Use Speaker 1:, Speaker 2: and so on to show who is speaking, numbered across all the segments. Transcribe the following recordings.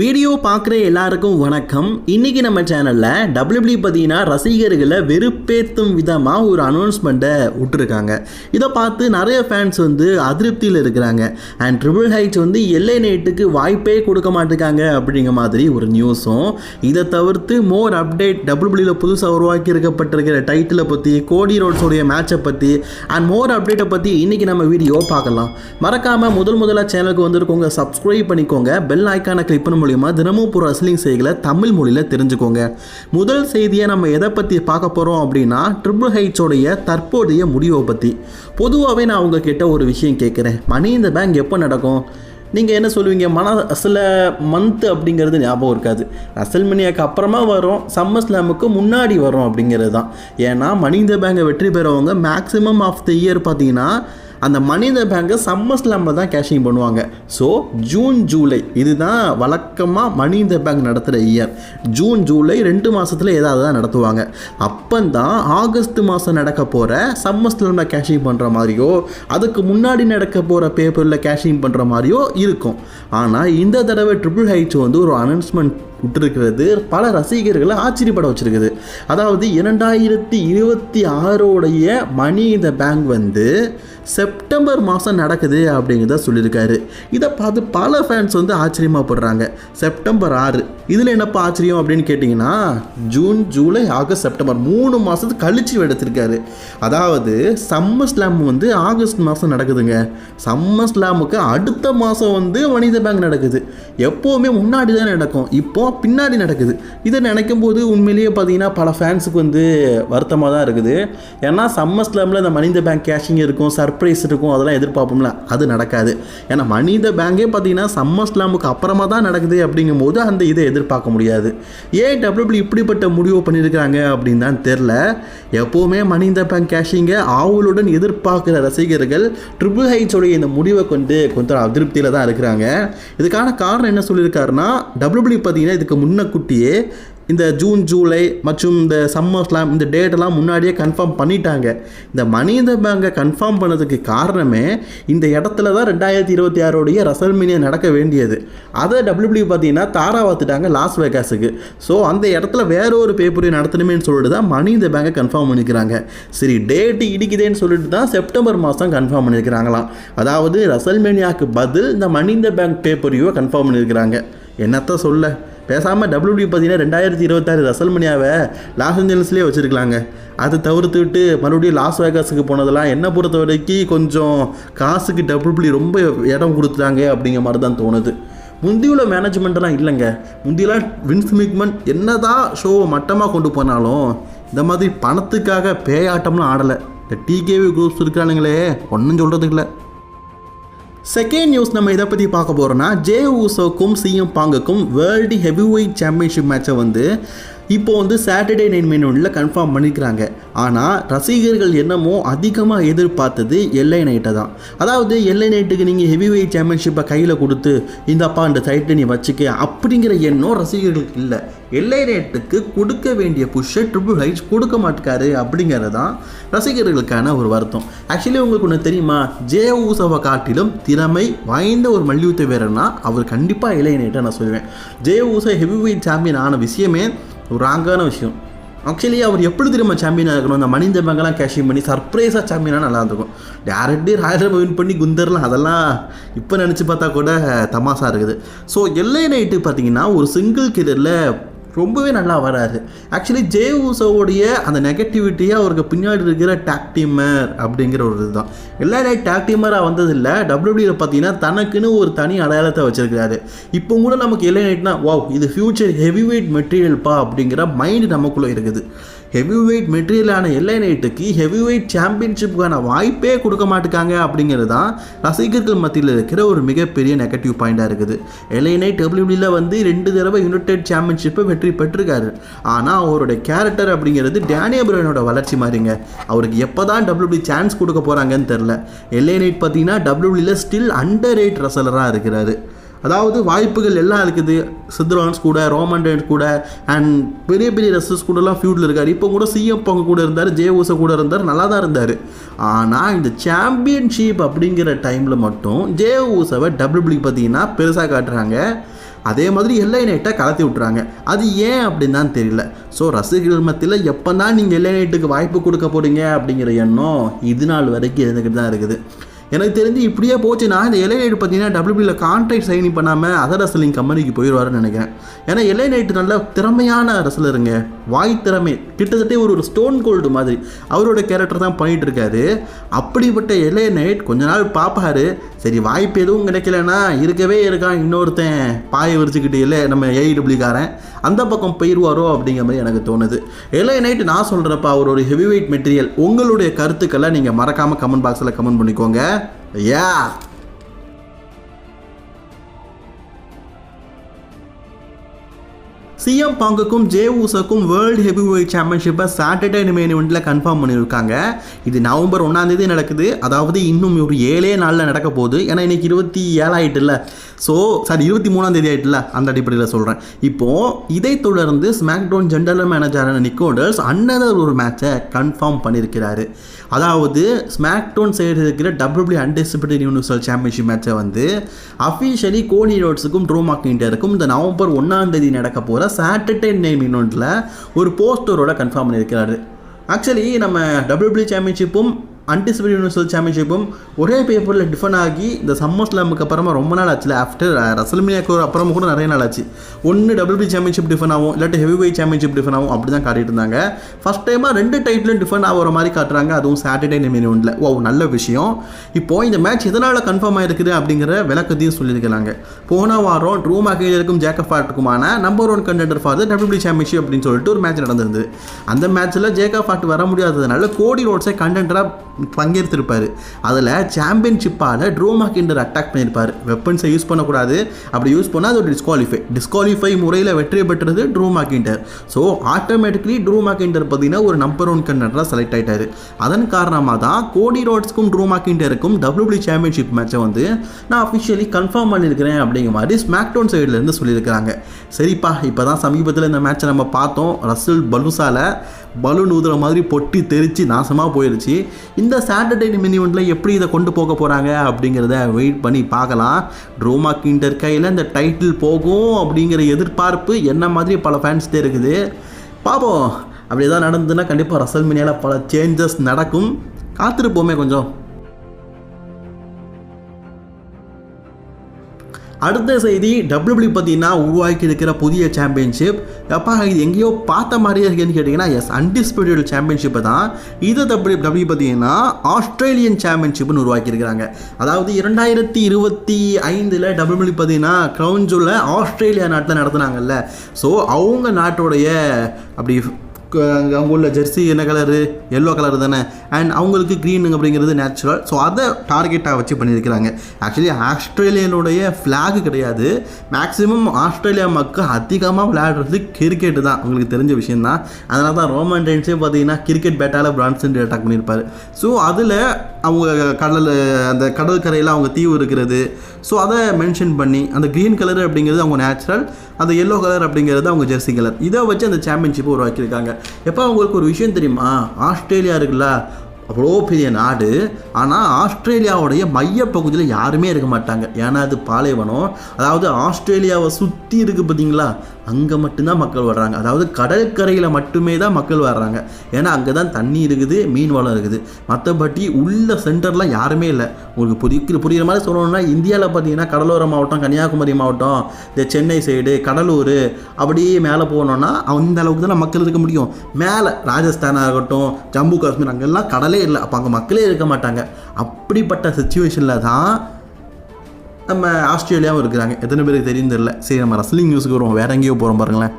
Speaker 1: Video பார்க்குற எல்லாருக்கும் வணக்கம். இன்னைக்கு நம்ம சேனலில் டபிள்யூபிள்யூ பார்த்தீங்கன்னா ரசிகர்களை வெறுப்பேற்றும் விதமாக ஒரு அனௌன்ஸ்மெண்ட்டை விட்டுருக்காங்க. இதை பார்த்து நிறைய ஃபேன்ஸ் வந்து அதிருப்தியில் இருக்கிறாங்க. அண்ட் ட்ரிபிள் ஹைட்ஸ் வந்து எல்லை நைட்டுக்கு வாய்ப்பே கொடுக்க மாட்டேங்காங்க அப்படிங்கிற மாதிரி ஒரு நியூஸும் இதை தவிர்த்து மோர் அப்டேட் டபிள்யூபிள்யூவில் புதுசாக உருவாக்கி இருக்கப்பட்டிருக்கிற டைட்டிலை பற்றி கோடி ரோட்ஸோடைய மேட்சை பற்றி அண்ட் மோர் அப்டேட்டை பற்றி இன்றைக்கி நம்ம வீடியோ பார்க்கலாம். மறக்காமல் முதல் முதலாக சேனலுக்கு வந்திருக்கவங்க சப்ஸ்கிரைப் பண்ணிக்கோங்க பெல் ஐக்கானை கிளிக் பண்ண மூலியமா தினமும் புற ரஸ்லிங் செய்திகளை தமிழ் மொழியில் தெரிஞ்சுக்கோங்க. முதல் செய்தியை நம்ம எதை பற்றி பார்க்க போகிறோம் அப்படின்னா ட்ரிபிள் ஹைட்ஸோடைய தற்போதைய முடிவை பற்றி பொதுவாகவே நான் உங்ககிட்ட ஒரு விஷயம் கேட்குறேன். மணி இந்த பேங்க் எப்போ நடக்கும்? நீங்கள் என்ன சொல்லுவீங்க? மன சில மந்த் அப்படிங்கிறது ஞாபகம் இருக்காது. ரசல்மனியாக்கு அப்புறமா வரும். சம்மர் ஸ்லாமுக்கு முன்னாடி வரும் அப்படிங்கிறது தான். ஏன்னா மணிந்த பேங்கை வெற்றி பெறவங்க மேக்ஸிமம் ஆஃப் த இயர் பார்த்தீங்கன்னா அந்த மணி இந்த பேங்கை சம்மர் ஸ்லாமில் தான் கேஷிங் பண்ணுவாங்க. ஸோ ஜூன் ஜூலை இதுதான் வழக்கமாக மணி இந்த பேங்க் நடத்துகிற இயர் ஜூன் ஜூலை ரெண்டு மாதத்தில் ஏதாவது தான் நடத்துவாங்க. அப்போந்தான் ஆகஸ்ட் மாதம் நடக்க போகிற சம்மர் ஸ்லாமில் கேஷிங் பண்ணுற மாதிரியோ அதுக்கு முன்னாடி நடக்க போகிற பேப்பரில் கேஷிங் பண்ணுற மாதிரியோ இருக்கும். ஆனால் இந்த தடவை ட்ரிபிள் ஹைட்ஸ் வந்து ஒரு அனௌன்ஸ்மெண்ட் விட்டுருக்கிறது. பல ரசிகர்களை ஆச்சரியப்பட வச்சிருக்குது. அதாவது இரண்டாயிரத்தி இருபத்தி ஆறோடைய மணி இந்த பேங்க் வந்து செப்டம்பர் மாதம் நடக்குது அப்படிங்கிறத சொல்லியிருக்காரு. இதை பார்த்து பல ஃபேன்ஸ் வந்து ஆச்சரியமாகப்படுறாங்க. செப்டம்பர் ஆறு. இதில் என்னப்பா ஆச்சரியம் அப்படின்னு கேட்டிங்கன்னா ஜூன் ஜூலை ஆகஸ்ட் செப்டம்பர் மூணு மாதத்துக்கு கழிச்சு எடுத்திருக்காரு. அதாவது சம்மர் ஸ்லாம் வந்து ஆகஸ்ட் மாதம் நடக்குதுங்க. சம்மர் ஸ்லாமுக்கு அடுத்த மாதம் வந்து மனித பேங்க் நடக்குது. எப்போவுமே முன்னாடி தான் நடக்கும். இப்போ பின்னாடி நடக்குது. இதை நினைக்கும் போது உண்மையிலேயே பார்த்தீங்கன்னா பல ஃபேன்ஸுக்கு வந்து வருத்தமாக தான் இருக்குது. ஏன்னா சம்மர் ஸ்லாமில் இந்த மனித பேங்க் கேஷிங் இருக்கும் சர்ப்ரைஸ் இருக்கும் அதெல்லாம் எதிர்பார்ப்போம்ல. அது நடக்காது. ஏன்னா மனித பேங்கே பார்த்தீங்கன்னா சம்மர் ஸ்லாமுக்கு அப்புறமா தான் நடக்குது அப்படிங்கும்போது அந்த இதை எதிர்பார்க்க முடியாது. ஏன் டபிள்யூபிள் இப்படிப்பட்ட முடிவு பண்ணியிருக்கிறாங்க அப்படின்னு தான் தெரில. எப்போவுமே மனித பேங்க் கேஷிங்கை ஆவலுடன் எதிர்பார்க்குற ரசிகர்கள் ட்ரிபிள் ஹைச்சோடைய இந்த முடிவை கொண்டு கொஞ்சம் அதிருப்தியில் தான் இருக்கிறாங்க. இதுக்கான காரணம் என்ன சொல்லியிருக்காருன்னா டபிள்யூபிள்யூ பார்த்தீங்கன்னா இதுக்கு முன்னக்கூட்டியே இந்த ஜூன் ஜூலை மற்றும் இந்த சம்மர் ஸ்லாம் இந்த டேட்டெல்லாம் முன்னாடியே கன்ஃபார்ம் பண்ணிட்டாங்க. இந்த மனித பேங்கை கன்ஃபார்ம் பண்ணதுக்கு காரணமே இந்த இடத்துல தான் ரெண்டாயிரத்தி இருபத்தி ஆறோடைய ரசல்மினியா நடக்க வேண்டியது. அதை டபிள்யூபிள்யூ பார்த்தீங்கன்னா தாராவாத்துட்டாங்க லாஸ் வேகாஸுக்கு ஸோ அந்த இடத்துல வேற ஒரு பேப்பரை நடத்தணுமே சொல்லிட்டு தான் மனித பேங்கை கன்ஃபார்ம் பண்ணிக்கிறாங்க. சரி டேட்டு இடிக்குதேன்னு சொல்லிட்டு தான் செப்டம்பர் மாதம் கன்ஃபார்ம் பண்ணியிருக்கிறாங்களாம் அதாவது ரசல்மேனியாவுக்கு பதில் இந்த மனித பேங்க் பேப்பரையோ கன்ஃபார்ம் பண்ணியிருக்கிறாங்க என்னத்த சொல்ல? பேசாமல் டபிள்யூடி பார்த்தீங்கன்னா ரெண்டாயிரத்தி இருபத்தாறு ரசல்மனியாவை லாஸ் ஏஞ்சல்ஸ்லேயே வச்சுருக்கலாங்க. அதை தவிர்த்து விட்டு மறுபடியும் லாஸ் வேகாஸுக்கு போனதெல்லாம் என்னை பொறுத்த வரைக்கும் கொஞ்சம் காசுக்கு டபிள்யூபி ரொம்ப இடம் கொடுத்துட்டாங்க அப்படிங்கிற மாதிரி தான் தோணுது. முந்தியுள்ள மேனேஜ்மெண்ட்டெல்லாம் இல்லைங்க. முந்தியெல்லாம் வின்ஸ் மிக்மன் என்னதான் ஷோவை மட்டமாக கொண்டு போனாலும் இந்த மாதிரி பணத்துக்காக பேயாட்டம்லாம் ஆடலை. இந்த டிகேவி குரூப்ஸ் இருக்கிறானுங்களே ஒன்றும் சொல்கிறதுக்கு இல்லை. செகண்ட் நியூஸ் நம்ம இதை பற்றி பார்க்க போகிறோன்னா ஜே ஊசோக்கும் சிஎம் பாங்குக்கும் வேர்ல்டு ஹெவி வெயிட் சாம்பியன்ஷிப் மேட்சை வந்து இப்போ வந்து சாட்டர்டே நைன் மெனூனில் கன்ஃபார்ம் பண்ணிக்கிறாங்க. ஆனால் ரசிகர்கள் என்னமோ அதிகமாக எதிர்பார்த்தது எல்ஐ நைட்டை தான். அதாவது எல்ஐ நைட்டுக்கு நீங்கள் ஹெவி வெயிட் சாம்பியன்ஷிப்பை கையில் கொடுத்து இந்தப்பா இந்த டைட்டை நீ வச்சுக்க அப்படிங்கிற எண்ணம் ரசிகர்களுக்கு இல்லை. எல்ஐ நைட்டுக்கு கொடுக்க வேண்டிய புஷ்ஷை ட்ரிபிள் ஹைட்ஸ் கொடுக்க மாட்டேக்காரு அப்படிங்கிறது தான் ரசிகர்களுக்கான ஒரு வருத்தம். ஆக்சுவலி உங்களுக்கு ஒன்று தெரியுமா? ஜே ஊசவை காட்டிலும் திறமை வாய்ந்த ஒரு மல்யுத்த வீரர்னா அவர் கண்டிப்பாக இளைய நைட்டை நான் சொல்லுவேன் Jey Uso heavy weight champion ஆன விஷயமே ஒரு ராங்கான விஷயம். ஆக்சுவலி அவர் எப்படி திரும்ப சாம்பியனாக இருக்கணும் அந்த மனித பேங்கெல்லாம் கேஷிங் பண்ணி சர்ப்ரைஸாக சாம்பியனாக நல்லா இருந்திருக்கும். டேரக்டே ராயல் வின் பண்ணி குந்தர்லாம் அதெல்லாம் இப்போ நினச்சி பார்த்தா கூட தமாசாக இருக்குது. ஸோ எல்லை நைட்டு பார்த்தீங்கன்னா ஒரு சிங்கிள் கிதரில் ரொம்பவே நல்லா வராரு. ஆக்சுவலி ஜே ஊசோவுடைய அந்த நெகட்டிவிட்டியே அவருக்கு பின்னாடி இருக்கிற டாக் டீமர் அப்படிங்கிற ஒரு இதுதான். எல்லா நைட் டாக் டீமராக வந்ததில்லை. டபிள்யூடியில் பார்த்தீங்கன்னா தனக்குன்னு ஒரு தனி அடையாளத்தை வச்சிருக்காரு இப்போ கூட நமக்கு எல்லாம் நைட்னா வாவ் இது ஃபியூச்சர் ஹெவி வெயிட் மெட்டீரியல்ப்பா அப்படிங்கிற மைண்ட் நமக்குள்ளே இருக்குது. ஹெவி வெயிட் மெட்டீரியலான எல்லை நைட்டுக்கு ஹெவி வெயிட் சாம்பியன்ஷிப்புக்கான வாய்ப்பே கொடுக்க மாட்டுக்காங்க அப்படிங்கிறது தான் ரசிகர்கள் மத்தியில் இருக்கிற ஒரு மிகப்பெரிய நெகட்டிவ் பாயிண்டாக இருக்குது. எல்ஐ நைட் டபிள்யூடியில் வந்து ரெண்டு தடவை யுனைடெட் சாம்பியன்ஷிப்பை வெற்றி பெற்றிருக்காரு. ஆனால் அவருடைய கேரக்டர் அப்படிங்கிறது டேனியபிரனோட வளர்ச்சி மாதிரிங்க. அவருக்கு எப்போ தான் டபிள்யூடி சான்ஸ் கொடுக்க போகிறாங்கன்னு தெரில எல்ஐ நைட் பார்த்தீங்கன்னா டபிள்யூடியில் ஸ்டில் அண்டர் ரேட் ரசலராக இருக்கிறாரு. அதாவது வாய்ப்புகள் எல்லாம் இருக்குது. சித்ரான்ஸ் கூட ரோமண்டன்ஸ் கூட அண்ட் பெரிய பெரிய ரெசர்ஸ் கூடலாம் ஃபியூட்டில் இருக்கார். இப்போ கூட சிஎம் பங்கு கூட இருந்தார் ஜே ஊச கூட இருந்தார் நல்லா தான் இருந்தார். ஆனால் இந்த சாம்பியன்ஷிப் அப்படிங்கிற டைமில் மட்டும் ஜே ஊசவை டபிள்யூபிள்யூ பார்த்தீங்கன்னா பெருசாக காட்டுறாங்க. அதே மாதிரி எல்லை நைட்டை கலத்தி விட்டுறாங்க. அது ஏன் அப்படின்னு தான் தெரியல. ஸோ ரசிகர்கள் மத்தியில் எப்போ தான் நீங்கள் எல்லை நைட்டுக்கு வாய்ப்பு கொடுக்க போகிறீங்க அப்படிங்கிற எண்ணம் இது நாள் வரைக்கும் இருந்துக்கிட்டு தான் இருக்குது. எனக்கு தெரிஞ்சு இப்படியே போச்சுன்னா இந்த எல்ஐ நைட் பார்த்தீங்கன்னா டபிள்யூபியில் கான்ட்ராக்ட் சைனிங் பண்ணாமல் அதர் ரசலிங் கம்பெனிக்கு போயிடுவாருன்னு நினைக்கிறேன். ஏன்னா எல்ஐ நைட் நல்ல திறமையான ரசலருங்க வாய் திறமை. கிட்டத்தட்ட ஒரு ஒரு ஸ்டோன் கோல்டு மாதிரி. அவரோட கேரக்டர் தான் பண்ணிகிட்டு இருக்காரு அப்படிப்பட்ட எல்ஐ நைட் கொஞ்ச நாள் பார்ப்பாரு. சரி வாய்ப்பு எதுவும் கிடைக்கலன்னா இருக்கவே இருக்கான் இன்னொருத்தன். பாயை விரிச்சுக்கிட்டு இல்லை நம்ம ஏஇடபிள்யூக்காரன் அந்த பக்கம் போயிடுவாரோ அப்படிங்கிற மாதிரி எனக்கு தோணுது. எல்ஐ நைட் நான் சொல்கிறப்ப அவர் ஒரு ஹெவி வெயிட் மெட்டீரியல் உங்களுடைய கருத்துக்களை நீங்கள் மறக்காமல் கமெண்ட் பாக்ஸில் கமெண்ட் பண்ணிக்கோங்க. Yeah. சிஎம் பாங்குக்கும் ஜே ஊசக்கும் வேர்ல்டு ஹெவி வெயிட் சாம்பியன்ஷிப்பை சாட்டர்டே மெயின் இவெண்ட்டில் கன்ஃபார்ம் பண்ணியிருக்காங்க இது நவம்பர் ஒன்றாந்தேதி நடக்குது. அதாவது இன்னும் ஒரு ஏழே நாளில் நடக்க போகுது. ஏன்னா இன்னைக்கு இருபத்தி ஏழாயிட்டுல ஸோ சாரி இருபத்தி மூணாம் தேதி ஆயிட்டுல அந்த அடிப்படையில் சொல்கிறேன் இப்போது இதை தொடர்ந்து ஸ்மாக்டவுன் ஜென்ரல் மேனேஜரான நிக்கோடர்ஸ் அன்னதர் ஒரு மேட்சை கன்ஃபார்ம் பண்ணியிருக்கிறாரு அதாவது ஸ்மாக்டவுன் சைடு இருக்கிற டபிள்யூபிள்யூ அன்டிசிபேட்டட் யூனிவர்சல் சாம்பியன்ஷிப் மேட்சை வந்து அஃபிஷியலி கோடி ரோட்ஸுக்கும் ட்ரோ இந்த நவம்பர் ஒன்றாம் தேதி நடக்க போகிற சாட்டர்டே நைன் இன்னொன்றில் ஒரு போஸ்டரோட கன்ஃபார்ம் பண்ணியிருக்கிறாரு. ஆக்சுவலி நம்ம டபிள்யூபிள்யூ சாம்பியன்ஷிப்பும் அன்டிசிபேட் யூனிவர்சல் சாம்பியன்ஷிப்பும் ஒரே பேப்பரில் டிஃபன் ஆகி இந்த சம்மர் ஸ்லாமுக்கு அப்புறமா ரொம்ப நாள் ஆச்சுல ஆஃப்டர் ரசல்மினியாக்கு அப்புறமா கூட நிறைய நாள் ஆச்சு. ஒன்று டபிள்யூபி சாம்பியன்ஷிப் டிஃபன் ஆகும் இல்லாட்டி ஹெவி வெயிட் சாம்பியன்ஷிப் டிஃபன் ஆகும் அப்படி தான் காட்டிட்டு இருந்தாங்க. ஃபஸ்ட் டைமாக ரெண்டு டைட்டிலும் டிஃபன் ஆகிற மாதிரி காட்டுறாங்க. அதுவும் சாட்டர்டே நிமினில் ஓ நல்ல விஷயம். இப்போது இந்த மேட்ச் எதனால் கன்ஃபார்ம் ஆயிருக்குது அப்படிங்கிற விளக்கத்தையும் சொல்லியிருக்கிறாங்க. போன வாரம் ட்ரூ மேக்கேஜருக்கும் Jacob ஃபார்ட்டுக்குமான number one contender for the WWE championship அப்படின்னு சொல்லிட்டு ஒரு மேட்ச் நடந்திருந்தது. அந்த மேட்ச்சில் ஜேக்கப் ஃபார்ட் வர முடியாததுனால கோடி ரோட்ஸை கண்டென்டராக பங்கேற்றிருப்பார். அதில் சாம்பியன்ஷிப்பால் ட்ரூ மேக்கிண்டர் அட்டாக் பண்ணியிருப்பார். வெப்பன்ஸை யூஸ் பண்ணக்கூடாது. அப்படி யூஸ் பண்ணால் அது ஒரு டிஸ்குவாலிஃபை டிஸ்குவாலிஃபை முறையில் வெற்றி பெற்றது Drew McIntyre so automatically Drew McIntyre பார்த்தீங்கன்னா ஒரு நம்பர் ஒன் கண்டெண்டராக செலக்ட் ஆகிட்டார் அதன் காரணமாக தான் கோடி ரோட்ஸ்க்கும் ட்ரூ மேக்கிண்டருக்கும் டபிள்யூபிள்யூ சாம்பியன்ஷிப் மேட்சை வந்து நான் அஃபிஷியலி கன்ஃபார்ம் பண்ணியிருக்கிறேன் அப்படிங்கிற மாதிரி ஸ்மாக்டவுன் சைட்லேருந்து சொல்லியிருக்கிறாங்க. சரிப்பா இப்போ தான் சமீபத்தில் இந்த மேட்சை நம்ம பார்த்தோம். ரசல் பலூசாவில் பலூன் ஊதுற மாதிரி பொட்டி தெரித்து நாசமாக போயிடுச்சு இந்த சாட்டர்டே மினிமெண்ட்டில் எப்படி இதை கொண்டு போக போகிறாங்க அப்படிங்கிறத வெயிட் பண்ணி பார்க்கலாம். ட்ரோமா கிண்டர் கையில் இந்த டைட்டில் போகும் அப்படிங்கிற எதிர்பார்ப்பு என்ன மாதிரி பல ஃபேன்ஸ்டே இருக்குது. பார்ப்போம். அப்படி எதாவது நடந்ததுன்னா கண்டிப்பாக ரசல் மினியால் பல சேஞ்சஸ் நடக்கும். காத்திருப்போமே கொஞ்சம். அடுத்த செய்தி டபிள்யூபிள்யூ பார்த்தீங்கன்னா உருவாக்கி இருக்கிற புதிய சாம்பியன்ஷிப் எப்பா இது எங்கேயோ பார்த்த மாதிரியே இருக்குன்னு கேட்டிங்கன்னா எஸ் அன்டிஸ்பியூட்டட் சாம்பியன்ஷிப்பை தான். இது டபிள்யூ டபிள்யூ பார்த்தீங்கன்னா ஆஸ்திரேலியன் சாம்பியன்ஷிப்னு உருவாக்கியிருக்கிறாங்க. அதாவது இரண்டாயிரத்தி இருபத்தி ஐந்தில் டபிள்யூபிள்யூ பார்த்தீங்கன்னா க்ரௌன்ஜூவில் ஆஸ்திரேலியா நாட்டில் நடத்துனாங்கல்ல. ஸோ அவங்க நாட்டோடைய அப்படி அங்கே அவங்க உள்ள ஜெர்சி என்ன கலரு எல்லோ கலர் தானே. அண்ட் அவங்களுக்கு க்ரீன் அப்படிங்கிறது நேச்சுரல் ஸோ அதை டார்கெட்டாக வச்சு பண்ணியிருக்கிறாங்க. ஆக்சுவலி ஆஸ்திரேலியனுடைய ஃப்ளாக் கிடையாது. மேக்ஸிமம் ஆஸ்திரேலியா மக்கள் அதிகமாக விளையாடுறது கிரிக்கெட்டு தான். உங்களுக்கு தெரிஞ்ச விஷயந்தான் அதனால தான் ரோமன் டைன்ஸே பார்த்தீங்கன்னா கிரிக்கெட் பேட்டால் பிரான்சன் அட்டாக் பண்ணியிருப்பார். ஸோ அதில் அவங்க கடல் அந்த கடற்கரையில் அவங்க தீவு இருக்கிறது. ஸோ அதை மென்ஷன் பண்ணி அந்த க்ரீன் கலர் அப்படிங்கிறது அவங்க நேச்சுரல் அந்த எல்லோ கலர் அப்படிங்கிறது அவங்க ஜெர்சி கலர் இதை வச்சு அந்த சாம்பியன்ஷிப்பை உருவாக்கியிருக்காங்க. எப்போ அவங்களுக்கு ஒரு விஷயம் தெரியுமா? ஆஸ்திரேலியா இருக்குல்ல அவ்வளோ பெரிய நாடு. ஆனால் ஆஸ்திரேலியாவுடைய மையப்பகுதியில் யாருமே இருக்க மாட்டாங்க. ஏன்னா அது பாலைவனம். அதாவது ஆஸ்திரேலியாவை சுற்றி இருக்குது பார்த்தீங்களா அங்கே மட்டும்தான் மக்கள் வர்றாங்க. அதாவது கடற்கரையில் மட்டுமே தான் மக்கள் வர்றாங்க. ஏன்னா அங்கே தான் தண்ணி இருக்குது மீன் வளம் இருக்குது. மற்றபடி உள்ள சென்டர்லாம் யாருமே இல்லை. உங்களுக்கு புரிய புரிகிற மாதிரி சொல்லணும்னா இந்தியாவில் பார்த்தீங்கன்னா கடலோர மாவட்டம் கன்னியாகுமரி மாவட்டம் இந்த சென்னை சைடு கடலூர் அப்படியே மேலே போனோன்னா அந்த அளவுக்கு தான் மக்கள் இருக்க முடியும். மேலே ராஜஸ்தானாக இருக்கட்டும் ஜம்மு காஷ்மீர் அங்கெல்லாம் கடலே இல்லை. அப்போ அங்கே மக்களே இருக்க மாட்டாங்க. அப்படிப்பட்ட சுச்சுவேஷனில் தான் நம்ம ஆஸ்திரேலியாவும் இருக்கிறாங்க. எத்தனை பேருக்கு தெரியும் தெரியல. சரி நம்ம ரஸ்லிங் நியூஸுக்கு வருவோம். வேற எங்கேயோ போகிறோம் பாருங்களேன்.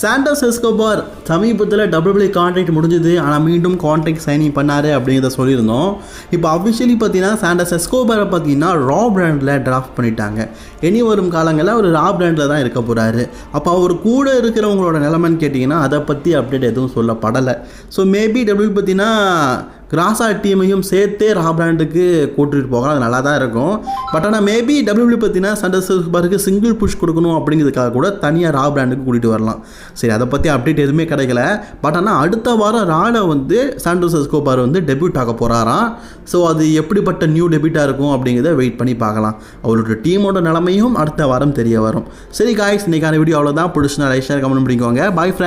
Speaker 1: சாண்டர்ஸ் எஸ்கோபார் சமீபத்தில் டபிள்யூபிள்யூ கான்ட்ராக்ட் முடிஞ்சது. ஆனால் மீண்டும் கான்ட்ராக்ட் சைனிங் பண்ணார் அப்படிங்கிறத சொல்லியிருந்தோம். இப்போ அஃபிஷியலி பார்த்தீங்கன்னா சாண்டர்ஸ் எஸ்கோபாரை பார்த்தீங்கன்னா ரா பிராண்டில் டிராஃப்ட் பண்ணிட்டாங்க. இனி வரும் காலங்களில் அவர் ரா பிராண்டில் தான் இருக்க போகிறாரு அப்போ அவர் கூட இருக்கிறவங்களோட நிலைமைன்னு கேட்டிங்கன்னா அதை பற்றி அப்டேட் எதுவும் சொல்லப்படலை. ஸோ மேபி டபிள்யூ பார்த்தீங்கன்னா கிராஸா டீமையும் சேர்த்தே ரா பிராண்டுக்கு கூட்டிகிட்டு போகலாம். அது நல்லா தான் இருக்கும். பட் ஆனால் மேபி டபிள்யூபிள்யூ பார்த்தீங்கன்னா சண்டஸ் பாருக்கு சிங்கிள் புஷ் கொடுக்கணும் அப்படிங்கிறதுக்காக கூட தனியாக ரா பிராண்டுக்கு கூட்டிகிட்டு வரலாம். சரி அதை பற்றி அப்டேட் எதுவுமே கிடைக்கல. பட் ஆனால் அடுத்த வாரம் ராவில் வந்து சாண்டோஸ் எஸ்கோபார் வந்து டெபியூட் ஆக போகிறாராம் ஸோ அது எப்படிப்பட்ட நியூ டெபியூட்டாக இருக்கும் அப்படிங்கிறத வெயிட் பண்ணி பார்க்கலாம். அவரோட டீமோட நிலைமையும் அடுத்த வாரம் தெரிய வரும். சரி காய்ஸ் இன்றைக்கான வீடியோ அவ்வளோதான் பிடிச்சினா லைக் ஷேர் கமெண்ட் பண்ணிக்கோங்க பாய் ஃப்ரெண்ட்